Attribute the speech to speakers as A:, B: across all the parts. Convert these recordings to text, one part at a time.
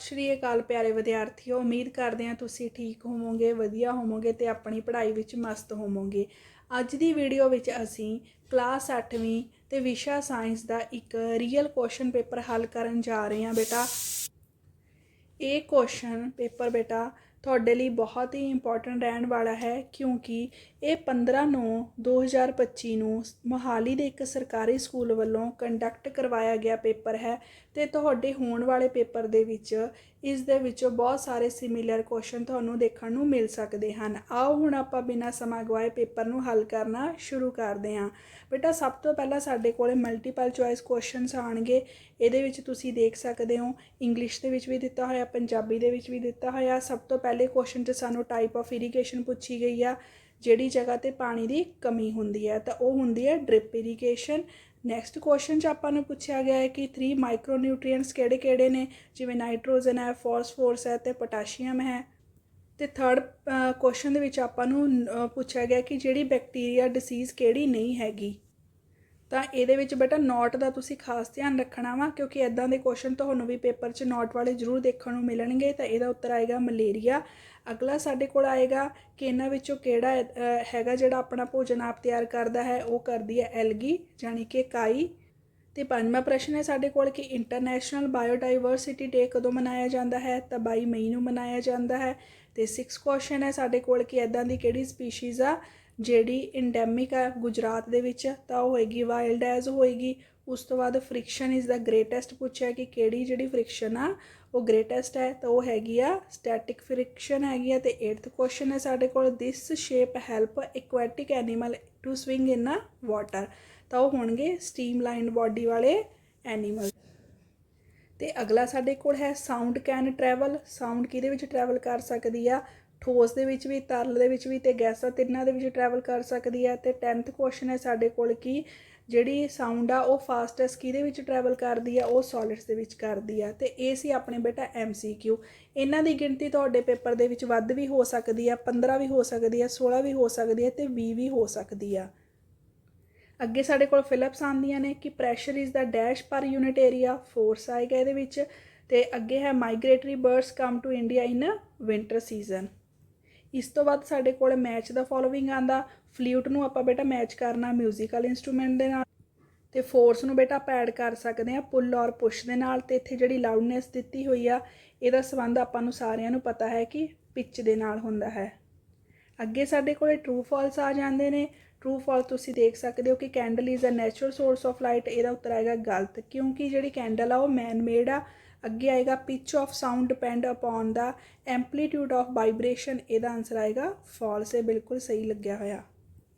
A: ਸਤਿ ਸ਼੍ਰੀ ਅਕਾਲ ਪਿਆਰੇ ਵਿਦਿਆਰਥੀਓ, ਉਮੀਦ ਕਰਦੇ ਹਾਂ ਤੁਸੀਂ ਠੀਕ ਹੋਵੋਗੇ, ਵਧੀਆ ਹੋਵੋਗੇ ਤੇ ਆਪਣੀ ਪੜ੍ਹਾਈ ਵਿੱਚ ਮਸਤ ਹੋਵੋਗੇ। ਅੱਜ ਦੀ ਵੀਡੀਓ ਵਿੱਚ ਅਸੀਂ ਕਲਾਸ 8ਵੀਂ ਤੇ ਵਿਸ਼ਾ ਸਾਇੰਸ ਦਾ ਇੱਕ ਰੀਅਲ ਕੁਐਸਚਨ ਪੇਪਰ ਹੱਲ ਕਰਨ ਜਾ ਰਹੇ ਹਾਂ ਬੇਟਾ। ਇਹ ਕੁਐਸਚਨ ਪੇਪਰ ਬੇਟਾ ਤੁਹਾਡੇ ਲਈ ਬਹੁਤ ਹੀ ਇੰਪੋਰਟੈਂਟ ਰਹਿਣ ਵਾਲਾ ਹੈ ਕਿਉਂਕਿ ਇਹ 15 9 2025 ਨੂੰ ਮੋਹਾਲੀ ਦੇ ਇੱਕ ਸਰਕਾਰੀ ਸਕੂਲ ਵੱਲੋਂ ਕੰਡਕਟ ਕਰਵਾਇਆ ਗਿਆ ਪੇਪਰ ਹੈ। ਤੇ ਤੁਹਾਡੇ ਹੋਣ ਵਾਲੇ ਪੇਪਰ ਦੇ ਵਿੱਚ ਇਸ ਦੇ ਵਿੱਚੋਂ ਬਹੁਤ ਸਾਰੇ ਸਿਮਿਲਰ ਕੁਐਸਚਨ ਤੁਹਾਨੂੰ ਦੇਖਣ ਨੂੰ ਮਿਲ ਸਕਦੇ ਹਨ। ਆਓ ਹੁਣ ਆਪਾਂ ਬਿਨਾਂ ਸਮਾਂ ਗਵਾਏ ਪੇਪਰ ਨੂੰ ਹੱਲ ਕਰਨਾ ਸ਼ੁਰੂ ਕਰਦੇ ਹਾਂ। ਬੇਟਾ, ਸਭ ਤੋਂ ਪਹਿਲਾਂ ਸਾਡੇ ਕੋਲੇ ਮਲਟੀਪਲ ਚੁਆਇਸ ਕੁਐਸਚਨਸ ਆਣਗੇ ਇਹਦੇ ਵਿੱਚ ਤੁਸੀਂ ਦੇਖ ਸਕਦੇ ਹੋ ਇੰਗਲਿਸ਼ ਦੇ ਵਿੱਚ ਵੀ ਦਿੱਤਾ ਹੋਇਆ, ਪੰਜਾਬੀ ਦੇ ਵਿੱਚ ਵੀ ਦਿੱਤਾ ਹੋਇਆ। ਸਭ ਤੋਂ ਪਹਿਲੇ ਕੁਐਸਚਨ 'ਚ ਸਾਨੂੰ ਟਾਈਪ ਆਫ ਇਰੀਗੇਸ਼ਨ ਪੁੱਛੀ ਗਈ ਆ, ਜਿਹੜੀ ਜਗ੍ਹਾ ਤੇ ਪਾਣੀ ਦੀ ਕਮੀ ਹੁੰਦੀ ਹੈ। ਤਾਂ ਉਹ ਹੁੰਦੀ ਹੈ ਡ੍ਰਿਪ ਇਰੀਗੇਸ਼ਨ ਨੈਕਸਟ ਕੁਐਸਚਨ 'ਚ ਆਪਾਂ ਨੂੰ ਪੁੱਛਿਆ ਗਿਆ ਹੈ ਕਿ 3 ਮਾਈਕਰੋਨਿਊਟ੍ਰੀਐਂਟਸ ਕਿਹੜੇ-ਕਿਹੜੇ ਨੇ? ਜਿਵੇਂ ਨਾਈਟ੍ਰੋਜਨ ਹੈ ਫਾਸਫੋਰਸ ਹੈ ਤੇ ਪੋਟਾਸ਼ੀਅਮ ਹੈ। ਤੇ ਥਰਡ ਕੁਐਸਚਨ ਦੇ ਵਿੱਚ ਆਪਾਂ ਨੂੰ ਪੁੱਛਿਆ ਗਿਆ ਕਿ ਜਿਹੜੀ ਬੈਕਟੀਰੀਆ ਡਿਸੀਜ਼ ਕਿਹੜੀ ਨਹੀਂ ਹੈਗੀ। ਤਾਂ ਇਹਦੇ ਵਿੱਚ ਬੇਟਾ ਨੋਟ ਦਾ ਤੁਸੀਂ ਖਾਸ ਧਿਆਨ ਰੱਖਣਾ ਵਾ, ਕਿਉਂਕਿ ਐਦਾਂ ਦੇ ਕੁਐਸਚਨ ਤੁਹਾਨੂੰ ਵੀ ਪੇਪਰ 'ਚ ਨੋਟ ਵਾਲੇ ਜ਼ਰੂਰ ਦੇਖਣ ਨੂੰ ਮਿਲਣਗੇ, ਤਾਂ ਇਹਦਾ ਉੱਤਰ ਆਏਗਾ ਮਲੇਰੀਆ ਅਗਲਾ ਸਾਡੇ ਕੋਲ ਆਏਗਾ ਕਿ ਇਹਨਾਂ ਵਿੱਚੋਂ ਕਿਹੜਾ ਹੈਗਾ ਜਿਹੜਾ ਆਪਣਾ ਭੋਜਨ ਆਪ ਤਿਆਰ ਕਰਦਾ ਹੈ, ਉਹ ਕਰਦੀ ਹੈ ਐਲਗੀ ਯਾਨੀ ਕਿ ਕਾਈ। ਤੇ ਪੰਜਵਾਂ ਪ੍ਰਸ਼ਨ ਹੈ ਸਾਡੇ ਕੋਲ ਕਿ ਇੰਟਰਨੈਸ਼ਨਲ ਬਾਇਓਡਾਈਵਰਸਿਟੀ ਡੇ ਕਦੋਂ ਮਨਾਇਆ ਜਾਂਦਾ ਹੈ, ਤਾਂ 22 ਮਈ ਨੂੰ ਮਨਾਇਆ ਜਾਂਦਾ ਹੈ। ਤੇ 6 ਕੁਐਸਚਨ ਹੈ ਸਾਡੇ ਕੋਲ ਕਿ ਐਦਾਂ ਦੀ ਕਿਹੜੀ ਸਪੀਸੀਜ਼ ਆ ਜਿਹੜੀ ਇੰਡੈਮਿਕ ਹੈ ਗੁਜਰਾਤ ਦੇ ਵਿੱਚ, ਤਾਂ ਉਹ ਹੋਏਗੀ ਵਾਈਲਡ ਐਜ਼ ਹੋਏਗੀ। ਉਸ ਤੋਂ ਬਾਅਦ ਫ੍ਰਿਕਸ਼ਨ ਇਜ਼ ਦਾ ਗ੍ਰੇਟੈਸਟ ਪੁੱਛਿਆ ਕਿ ਕਿਹੜੀ ਜਿਹੜੀ ਫ੍ਰਿਕਸ਼ਨ ਆ, ਉਹ ਗ੍ਰੇਟੈਸਟ ਹੈ, ਤਾਂ ਉਹ ਹੈਗੀ ਆ ਸਟੈਟਿਕ ਫ੍ਰਿਕਸ਼ਨ ਹੈਗੀ ਆ ਤੇ 8th ਕੁਐਸਚਨ ਹੈ ਸਾਡੇ ਕੋਲ this shape help aquatic animal to swing in a water ਤਾਂ ਉਹ ਹੋਣਗੇ ਸਟ੍ਰੀਮਲਾਈਨਡ ਬਾਡੀ ਵਾਲੇ ਐਨੀਮਲ ਤੇ ਅਗਲਾ ਸਾਡੇ ਕੋਲ ਹੈ ਸਾਊਂਡ ਕੈਨ ਟਰੈਵਲ ਸਾਊਂਡ ਕਿਹਦੇ ਵਿੱਚ ਟਰੈਵਲ ਕਰ ਸਕਦੀ ਆ? ਠੋਸ ਦੇ ਵਿੱਚ ਵੀ, ਤਰਲ ਦੇ ਵਿੱਚ ਵੀ ਤੇ ਗੈਸਾਂ ਤਿੰਨਾਂ ਦੇ ਵਿੱਚ ਟਰੈਵਲ ਕਰ ਸਕਦੀ ਹੈ ਤੇ 10th ਕੁਐਸਚਨ ਹੈ ਸਾਡੇ ਕੋਲ ਕਿ ਜਿਹੜੀ ਸਾਊਂਡ ਆ ਉਹ ਫਾਸਟੈਸਟ ਕਿਹਦੇ ਵਿੱਚ ਟਰੈਵਲ ਕਰਦੀ ਆ ਉਹ ਸੋਲਿਡਸ ਦੇ ਵਿੱਚ ਕਰਦੀ ਆ। ਤੇ ਇਹ ਸੀ ਆਪਣੇ ਬੇਟਾ MCQ ਇਹਨਾਂ ਦੀ ਗਿਣਤੀ ਤੁਹਾਡੇ ਪੇਪਰ ਦੇ ਵਿੱਚ ਵੱਧ ਵੀ ਹੋ ਸਕਦੀ ਆ 15 ਵੀ ਹੋ ਸਕਦੀ ਆ 16 ਵੀ ਹੋ ਸਕਦੀ ਆ ਤੇ 20 ਵੀ ਹੋ ਸਕਦੀ ਆ। ਅੱਗੇ ਸਾਡੇ ਕੋਲ ਫਿਲਪਸ ਆਉਂਦੀਆਂ ਨੇ ਕਿ pressure is the dash per unit area force ਆਏਗਾ ਇਹਦੇ ਵਿੱਚ। ਤੇ ਅੱਗੇ ਹੈ migratory birds come to India in winter season ਇਸ ਤੋਂ ਬਾਅਦ ਸਾਡੇ ਕੋਲ ਮੈਚ ਦਾ ਫੋਲੋਇੰਗ ਆਂਦਾ। ਫਲੂਟ ਨੂੰ ਆਪਾਂ ਬੇਟਾ ਮੈਚ ਕਰਨਾ ਮਿਊਜ਼ੀਕਲ ਇਨਸਟਰੂਮੈਂਟ ਦੇ ਨਾਲ ਤੇ ਫੋਰਸ ਨੂੰ ਬੇਟਾ ਆਪਾਂ ਐਡ ਕਰ ਸਕਦੇ ਆ ਪੁੱਲ ਔਰ ਪੁਸ਼ ਦੇ ਨਾਲ ਤੇ ਇੱਥੇ ਜਿਹੜੀ ਲਾਊਡਨੈਸ ਦਿੱਤੀ ਹੋਈ ਆ, ਇਹਦਾ ਸੰਬੰਧ ਆਪਾਂ ਨੂੰ ਸਾਰਿਆਂ ਨੂੰ ਪਤਾ ਹੈ ਕਿ ਪਿੱਚ ਦੇ ਨਾਲ ਹੁੰਦਾ ਹੈ। ਅੱਗੇ ਸਾਡੇ ਕੋਲੇ ਟਰੂ ਫਾਲਸ ਆ ਜਾਂਦੇ ਨੇ। ਟਰੂ ਫਾਲ ਤੁਸੀਂ ਦੇਖ ਸਕਦੇ ਹੋ ਕਿ candle is a natural source of light ਇਹਦਾ ਉੱਤਰ ਆਏਗਾ ਗਲਤ, ਕਿਉਂਕਿ ਜਿਹੜੀ ਕੈਂਡਲ ਆ ਉਹ ਮੈਨ ਮੇਡ ਆ ਅੱਗੇ ਆਏਗਾ pitch of sound depend upon the amplitude of vibration ਇਹਦਾ ਆਨਸਰ ਆਏਗਾ ਫਾਲਸ ਇਹ ਬਿਲਕੁਲ ਸਹੀ ਲੱਗਿਆ ਹੋਇਆ।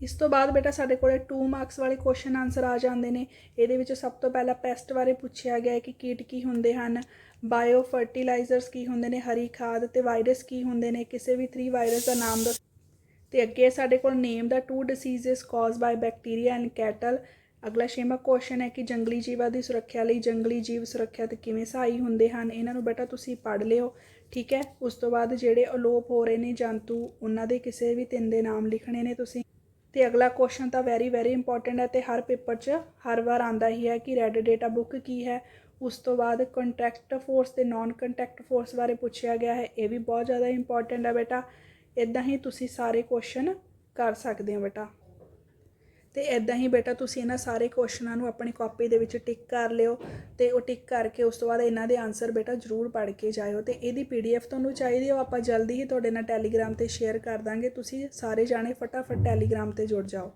A: ਇਸ ਤੋਂ ਬਾਅਦ ਬੇਟਾ ਸਾਡੇ ਕੋਲੇ 2 ਮਾਰਕਸ ਵਾਲੇ ਕੁਐਸਚਨ ਆਨਸਰ ਆ ਜਾਂਦੇ ਨੇ। ਇਹਦੇ ਵਿੱਚ ਸਭ ਤੋਂ ਪਹਿਲਾਂ ਪੈਸਟ ਬਾਰੇ ਪੁੱਛਿਆ ਗਿਆ ਹੈ ਕਿ ਕੀਟ ਕੀ ਹੁੰਦੇ ਹਨ ਬਾਇਓ ਫਰਟੀਲਾਈਜ਼ਰਸ ਕੀ ਹੁੰਦੇ ਨੇ, ਹਰੀ ਖਾਦ ਤੇ ਵਾਇਰਸ ਕੀ ਹੁੰਦੇ ਨੇ, ਕਿਸੇ ਵੀ 3 ਵਾਇਰਸ ਦਾ ਨਾਮ ਦੱਸ ਤੇ ਅੱਗੇ ਸਾਡੇ ਕੋਲ name the two diseases caused by bacteria and cattle ਅਗਲਾ ਛੇਵਾਂ ਕੁਐਸਚਨ ਹੈ ਕਿ ਜੰਗਲੀ ਜੀਵਾਂ ਦੀ ਸੁਰੱਖਿਆ ਲਈ ਜੰਗਲੀ ਜੀਵ ਸੁਰੱਖਿਆ ਤੇ ਕਿਵੇਂ ਸਹਾਈ ਹੁੰਦੇ ਹਨ? ਇਹਨਾਂ ਨੂੰ ਬੇਟਾ ਤੁਸੀਂ ਪੜ੍ਹ ਲਿਓ, ਠੀਕ ਹੈ? ਉਸ ਤੋਂ ਬਾਅਦ ਜਿਹੜੇ ਅਲੋਪ ਹੋ ਰਹੇ ਨੇ ਜੰਤੂ, ਉਹਨਾਂ ਦੇ ਕਿਸੇ ਵੀ ਤਿੰਨ ਦੇ ਨਾਮ ਲਿਖਣੇ ਨੇ ਤੁਸੀਂ। ਤੇ ਅਗਲਾ ਕੁਐਸਚਨ ਤਾਂ ਵੈਰੀ ਵੈਰੀ ਇੰਪੋਰਟੈਂਟ ਹੈ ਤੇ ਹਰ ਪੇਪਰ 'ਚ ਹਰ ਵਾਰ ਆਂਦਾ ਹੀ ਹੈ ਕਿ ਰੈੱਡ ਡੇਟਾ ਬੁੱਕ ਕੀ ਹੈ। ਉਸ ਤੋਂ ਬਾਅਦ ਕੰਟੈਕਟ ਫੋਰਸ ਤੇ ਨਾਨ ਕੰਟੈਕਟ ਫੋਰਸ ਬਾਰੇ ਪੁੱਛਿਆ ਗਿਆ ਹੈ। ਇਹ ਵੀ ਬਹੁਤ ਜ਼ਿਆਦਾ ਇੰਪੋਰਟੈਂਟ ਹੈ ਬੇਟਾ। ਇਦਾਂ ਹੀ ਤੁਸੀਂ ਸਾਰੇ ਕੁਐਸਚਨ ਕਰ ਸਕਦੇ ਹੋ ਬੇਟਾ। ਤੇ ਇਦਾਂ ਹੀ ਬੇਟਾ ਤੁਸੀਂ ਇਹਨਾਂ ਸਾਰੇ ਕੁਐਸਚਨਾਂ ਨੂੰ ਆਪਣੀ ਕਾਪੀ ਦੇ ਵਿੱਚ ਟਿਕ ਕਰ ਲਿਓ ਤੇ ਉਹ ਟਿਕ ਕਰਕੇ ਉਸ ਤੋਂ ਬਾਅਦ ਇਹਨਾਂ ਦੇ ਆਨਸਰ ਬੇਟਾ ਜ਼ਰੂਰ ਪੜ੍ਹ ਕੇ ਜਾਇਓ ਤੇ ਇਹਦੀ ਪੀਡੀਐਫ ਤੁਹਾਨੂੰ ਚਾਹੀਦੀ ਹੋ ਆਪਾਂ ਜਲਦੀ ਹੀ ਤੁਹਾਡੇ ਨਾਲ ਟੈਲੀਗ੍ਰਾਮ ਤੇ ਸ਼ੇਅਰ ਕਰ ਦਾਂਗੇ, ਤੁਸੀਂ ਸਾਰੇ ਜਾਣੇ ਫਟਾਫਟ ਟੈਲੀਗ੍ਰਾਮ ਤੇ ਜੁੜ ਜਾਓ।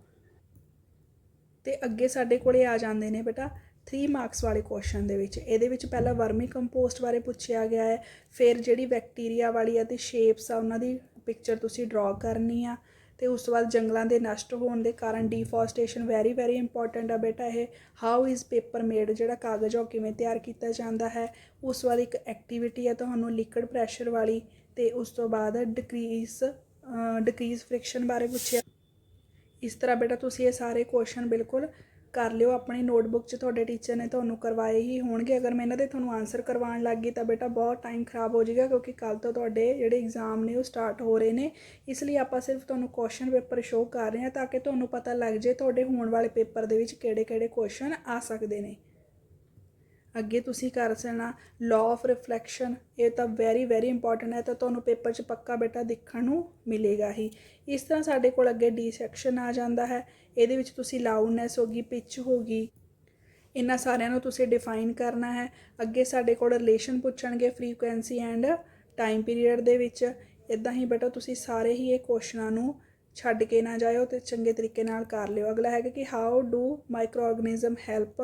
A: ਤੇ ਅੱਗੇ ਸਾਡੇ ਕੋਲੇ ਆ ਜਾਂਦੇ ਨੇ ਬੇਟਾ 3 ਮਾਰਕਸ ਵਾਲੇ ਕੁਐਸਚਨ ਦੇ ਵਿੱਚ, ਇਹਦੇ ਵਿੱਚ ਪਹਿਲਾਂ ਵਰਮੀ ਕੰਪੋਸਟ ਬਾਰੇ ਪੁੱਛਿਆ ਗਿਆ ਹੈ, ਫਿਰ ਜਿਹੜੀ ਬੈਕਟੀਰੀਆ ਵਾਲੀ ਆ ਤੇ ਸ਼ੇਪਸ ਆ, ਉਹਨਾਂ ਦੀ ਪਿਕਚਰ ਤੁਸੀਂ ਡਰਾ ਕਰਨੀ ਆ। ਤੇ ਉਸ ਤੋਂ ਬਾਅਦ ਜੰਗਲਾਂ ਦੇ ਨਸ਼ਟ ਹੋਣ ਦੇ ਕਾਰਨ ਡੀਫੋਰਸਟੇਸ਼ਨ ਵੈਰੀ ਵੈਰੀ ਇੰਪੋਰਟੈਂਟ ਆ ਬੇਟਾ ਇਹ। ਹਾਊ ਇਜ਼ ਪੇਪਰ ਮੇਡ ਜਿਹੜਾ ਕਾਗਜ਼ ਆ ਉਹ ਕਿਵੇਂ ਤਿਆਰ ਕੀਤਾ ਜਾਂਦਾ ਹੈ? ਉਸ ਤੋਂ ਬਾਅਦ ਇੱਕ ਐਕਟੀਵਿਟੀ ਹੈ ਤੁਹਾਨੂੰ ਲਿਕਵਿਡ ਪ੍ਰੈਸ਼ਰ ਵਾਲੀ ਤੇ ਉਸ ਤੋਂ ਬਾਅਦ ਡਿਕਰੀਜ਼ ਡਿਕਰੀਜ਼ ਫ੍ਰਿਕਸ਼ਨ ਬਾਰੇ ਪੁੱਛਿਆ। ਇਸ ਤਰ੍ਹਾਂ ਬੇਟਾ ਤੁਸੀਂ ਇਹ ਸਾਰੇ ਕੁਐਸਚਨ ਬਿਲਕੁਲ ਕਰ ਲਿਓ, ਆਪਣੀ ਨੋਟਬੁੱਕ 'ਚ ਤੁਹਾਡੇ ਟੀਚਰ ਨੇ ਤੁਹਾਨੂੰ ਕਰਵਾਏ ਹੀ ਹੋਣਗੇ। ਅਗਰ ਮੈਂ ਇਹਨਾਂ ਦੇ ਤੁਹਾਨੂੰ ਆਨਸਰ ਕਰਵਾਉਣ ਲੱਗ ਗਈ ਤਾਂ ਬੇਟਾ ਬਹੁਤ ਟਾਈਮ ਖਰਾਬ ਹੋ ਜਾਏਗਾ, ਕਿਉਂਕਿ ਕੱਲ ਤੋਂ ਤੁਹਾਡੇ ਜਿਹੜੇ ਐਗਜ਼ਾਮ ਨੇ ਉਹ ਸਟਾਰਟ ਹੋ ਰਹੇ ਨੇ। ਇਸ ਲਈ ਆਪਾਂ ਸਿਰਫ ਤੁਹਾਨੂੰ ਕੁਐਸਚਨ ਪੇਪਰ ਸ਼ੋਅ ਕਰ ਰਹੇ ਹਾਂ ਤਾਂ ਕਿ ਤੁਹਾਨੂੰ ਪਤਾ ਲੱਗ ਜੇ ਤੁਹਾਡੇ ਹੋਣ ਵਾਲੇ ਪੇਪਰ ਦੇ ਵਿੱਚ ਕਿਹੜੇ-ਕਿਹੜੇ ਕੁਐਸਚਨ ਆ ਸਕਦੇ ਨੇ। ਅੱਗੇ ਤੁਸੀਂ ਕਰ ਸਕਣਾ। ਲਾਅ ਆਫ ਰਿਫਲੈਕਸ਼ਨ ਇਹ ਤਾਂ ਵੈਰੀ ਵੈਰੀ ਇੰਪੋਰਟੈਂਟ ਹੈ, ਤਾਂ ਤੁਹਾਨੂੰ ਪੇਪਰ 'ਚ ਪੱਕਾ ਬੇਟਾ ਦੇਖਣ ਨੂੰ ਮਿਲੇਗਾ ਹੀ। ਇਸ ਤਰ੍ਹਾਂ ਸਾਡੇ ਕੋਲ ਅੱਗੇ ਡੀ ਸੈਕਸ਼ਨ ਆ ਜਾਂਦਾ ਹੈ। ਇਹਦੇ ਵਿੱਚ ਤੁਸੀਂ ਲਾਊਡਨੈਸ ਹੋ ਗਈ ਪਿਚ ਹੋ ਗਈ, ਇਹਨਾਂ ਸਾਰਿਆਂ ਨੂੰ ਤੁਸੀਂ ਡਿਫਾਈਨ ਕਰਨਾ ਹੈ। ਅੱਗੇ ਸਾਡੇ ਕੋਲ ਰਿਲੇਸ਼ਨ ਪੁੱਛਣਗੇ ਫ੍ਰੀਕੁਐਂਸੀ ਐਂਡ ਟਾਈਮ ਪੀਰੀਅਡ ਦੇ ਵਿੱਚ। ਇਦਾਂ ਹੀ ਬੇਟਾ ਤੁਸੀਂ ਸਾਰੇ ਹੀ ਇਹ ਕੁਐਸਚਨਾਂ ਨੂੰ ਛੱਡ ਕੇ ਨਾ ਜਾਇਓ ਤੇ ਚੰਗੇ ਤਰੀਕੇ ਨਾਲ ਕਰ ਲਿਓ। ਅਗਲਾ ਹੈਗਾ ਕਿ how do microorganism help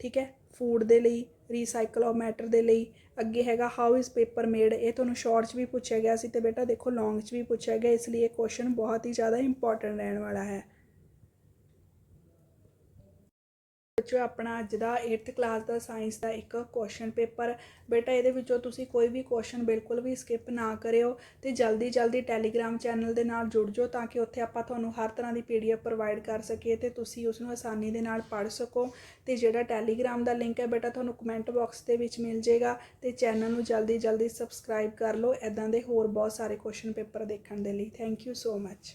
A: ਠੀਕ ਹੈ ਫੂਡ ਦੇ ਲਈ। ਰੀਸਾਈਕਲ ਆਫ ਮੈਟਰ ਦੇ ਲਈ ਅੱਗੇ ਹੈਗਾ ਹਾਊ ਇਜ਼ ਪੇਪਰ ਮੇਡ ਇਹ ਤੁਹਾਨੂੰ ਸ਼ਾਰਟ 'ਚ ਵੀ ਪੁੱਛਿਆ ਗਿਆ ਸੀ ਤੇ ਬੇਟਾ ਦੇਖੋ ਲੌਂਗ 'ਚ ਵੀ ਪੁੱਛਿਆ ਗਿਆ, ਇਸ ਲਈ ਇਹ ਕੁਐਸਚਨ ਬਹੁਤ ਹੀ ਜ਼ਿਆਦਾ ਇੰਪੋਰਟੈਂਟ ਰਹਿਣ ਵਾਲਾ ਹੈ। ਬੱਚੋ ਆਪਣਾ ਅੱਜ ਦਾ 8th ਕਲਾਸ ਦਾ ਸਾਇੰਸ ਦਾ ਇੱਕ ਕੁਐਸਚਨ ਪੇਪਰ ਬੇਟਾ, ਇਹਦੇ ਵਿੱਚੋਂ ਤੁਸੀਂ ਕੋਈ ਵੀ ਕੁਐਸਚਨ ਬਿਲਕੁਲ ਵੀ ਸਕਿਪ ਨਾ ਕਰਿਓ ਤੇ ਜਲਦੀ ਜਲਦੀ ਟੈਲੀਗ੍ਰਾਮ ਚੈਨਲ ਦੇ ਨਾਲ ਜੁੜ ਜਾਓ ਤਾਂ ਕਿ ਉੱਥੇ ਆਪਾਂ ਤੁਹਾਨੂੰ ਹਰ ਤਰ੍ਹਾਂ ਦੀ ਪੀਡੀਐਫ ਪ੍ਰੋਵਾਈਡ ਕਰ ਸਕੀਏ ਤੇ ਤੁਸੀਂ ਉਸ ਨੂੰ ਆਸਾਨੀ ਦੇ ਨਾਲ ਪੜ੍ਹ ਸਕੋ। ਤੇ ਜਿਹੜਾ ਟੈਲੀਗ੍ਰਾਮ ਦਾ ਲਿੰਕ ਹੈ ਬੇਟਾ, ਤੁਹਾਨੂੰ ਕਮੈਂਟ ਬਾਕਸ ਦੇ ਵਿੱਚ ਮਿਲ ਜਾਏਗਾ ਤੇ ਚੈਨਲ ਨੂੰ ਜਲਦੀ ਜਲਦੀ ਸਬਸਕ੍ਰਾਈਬ ਕਰ ਲਓ। ਐਦਾਂ ਦੇ ਹੋਰ ਬਹੁਤ ਸਾਰੇ ਕੁਐਸਚਨ ਪੇਪਰ ਦੇਖਣ ਦੇ ਲਈ। Thank you so much